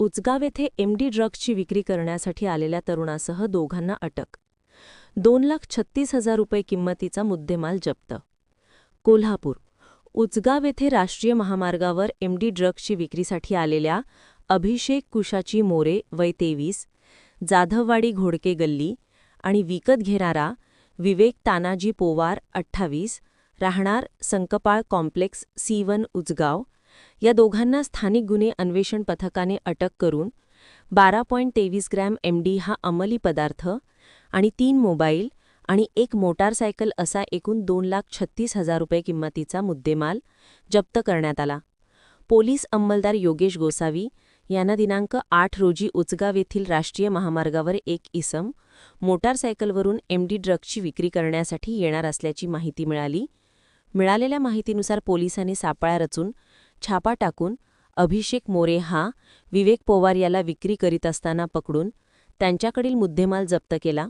उचगाव येथे एमडी ड्रग्जची विक्री करण्यासाठी आलेल्या तरुणासह दोघांना अटक. दोन लाख छत्तीस हजार रुपये किंमतीचा मुद्देमाल जप्त. कोल्हापूर उचगाव येथे राष्ट्रीय महामार्गावर एमडी ड्रग्जची विक्रीसाठी आलेल्या अभिषेक कुशाची मोरे वय तेवीस जाधववाडी घोडके गल्ली आणि विकत घेणारा विवेक तानाजी पोवार अठ्ठावीस राहणार Sankpal complex C one Ujgaon या दोघांना स्थानिक गुन्हे अन्वेषण पथकाने अटक करून बारा पॉईंट तेवीस ग्रॅम एमडी हा अंमली पदार्थ आणि तीन मोबाईल आणि एक मोटारसायकल असा एकूण दोन लाख छत्तीस हजार रुपये किंमतीचा मुद्देमाल जप्त करण्यात आला. पोलीस अंमलदार योगेश गोसावी यांना दिनांक आठ रोजी उचगाव येथील राष्ट्रीय महामार्गावर एक इसम मोटारसायकलवरून एमडी ड्रगची विक्री करण्यासाठी येणार असल्याची माहिती मिळाली. मिळालेल्या माहितीनुसार पोलिसांनी सापळा रचून छापा टाकून अभिषेक मोरे हा विवेक पोवार याला विक्री करीत असताना पकडून त्यांच्याकडील मुद्देमाल जप्त केला.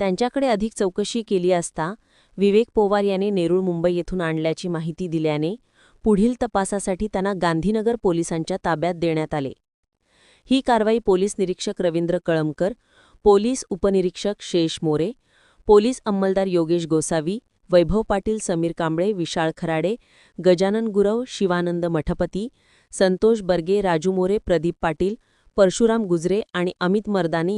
त्यांच्याकडे अधिक चौकशी केली असता विवेक पोवार याने नेरूळ मुंबई येथून आणल्याची माहिती दिल्याने पुढील तपासासाठी त्यांना गांधीनगर पोलिसांच्या ताब्यात देण्यात आले. ही कारवाई पोलीस निरीक्षक रवींद्र कळमकर पोलीस उपनिरीक्षक शेष मोरे पोलीस अंमलदार योगेश गोसावी वैभव पाटील समीर कांबळे विशाळ खराडे गजानन गुरव शिवानंद मठपती संतोष बर्गे राजू मोरे प्रदीप पाटील परशुराम गुजरे आणि अमित मर्दानी